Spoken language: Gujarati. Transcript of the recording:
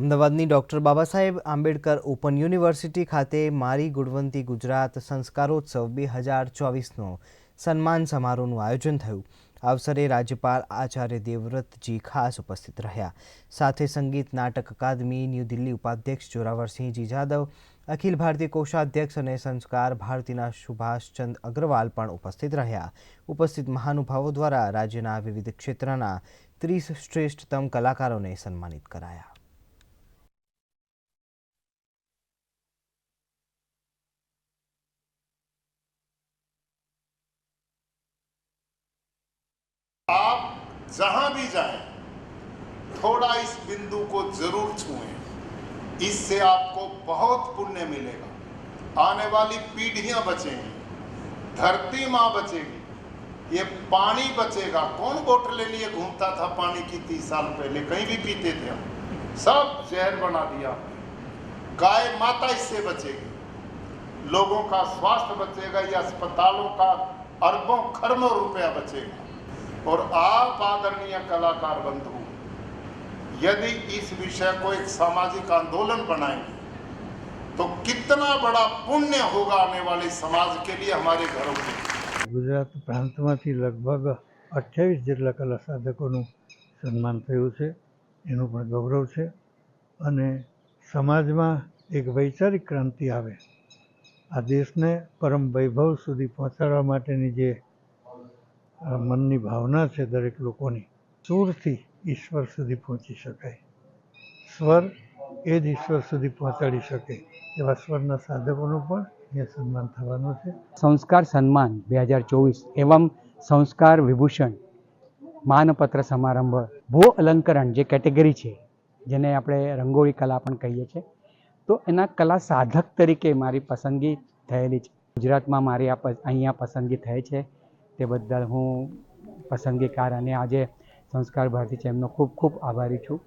અમદાવાદની doctor Baba Saheb Ambedkar open university ખાતે મારી ગુણવંતી ગુજરાત સંસ્કારોત્સવ બે હજાર ચોવીસનો સન્માન સમારોહનું આયોજન થયું. અવસરે રાજ્યપાલ આચાર્ય દેવવ્રતજી ખાસ ઉપસ્થિત રહ્યા. સાથે સંગીત નાટક અકાદમી, ન્યૂ દિલ્હી ઉપાધ્યક્ષ જોરાવરસિંહજી જાદવ, અખિલ ભારતીય કોષાધ્યક્ષ અને સંસ્કાર ભારતીના સુભાષચંદ અગ્રવાલ પણ ઉપસ્થિત રહ્યા. ઉપસ્થિત મહાનુભાવો દ્વારા રાજ્યના વિવિધ ક્ષેત્રના ત્રીસ શ્રેષ્ઠતમ કલાકારોને સન્માનિત કરાયા. जहाँ भी जाए, थोड़ा इस बिंदु को ज़रूर छुएँ। इससे आपको बहुत पुण्य मिलेगा। आने वाली पीढ़ियाँ बचेंगी, धरती माँ बचेगी। ये पानी बचेगा। कौन बोतलें लिए? घूमता था पानी की तीस साल पहले। कहीं भी पीते थे हम। सब जहर बना दिया। गाय माता इससे बचेगी। लोगों का स्वास्थ्य बचेगा, या अस्पतालों का अरबों, खरबों रुपया बचेगा। और आप आदरणीय कलाकार बंधु यदि इस विषय को एक सामाजिक आंदोलन बनाएंगे तो कितना बड़ा पुण्य होगा आने वाले समाज के लिए हमारे घरों के लिए ગુજરાત પ્રાંતમાંથી લગભગ અઠ્યાવીસ જેટલા કલા સાધકોનું સન્માન થયું છે એનું પણ ગૌરવ છે અને સમાજમાં એક વૈચારિક ક્રાંતિ આવે આ દેશને પરમ વૈભવ સુધી પહોંચાડવા માટેની જે અ, મનની ભાવના છે દરેક લોકોની. સુરથી ઈશ્વર સુધી પહોંચી શકાય. સ્વર એ જ ઈશ્વર સુધી પહોંચાડી શકે. એવા સ્વરના સાધકોનું પણ અહીંયા સન્માન થવાનું છે. સંસ્કાર સન્માન બે હજાર ચોવીસ એવમ સંસ્કાર વિભૂષણ માનપત્ર સમારંભ ભૂ અલંકરણ જે કેટેગરી છે, જેને આપણે રંગોળી કલા પણ કહીએ છીએ. તો એના કલા સાધક તરીકે મારી પસંદગી થયેલી છે. ગુજરાતમાં મારી આ અહીંયા પસંદગી થઈ છે. તે બદલ હું પસંદગીકાર અને આજે સંસ્કાર ભારતી છે એમનો ખૂબ ખૂબ આભારી છું.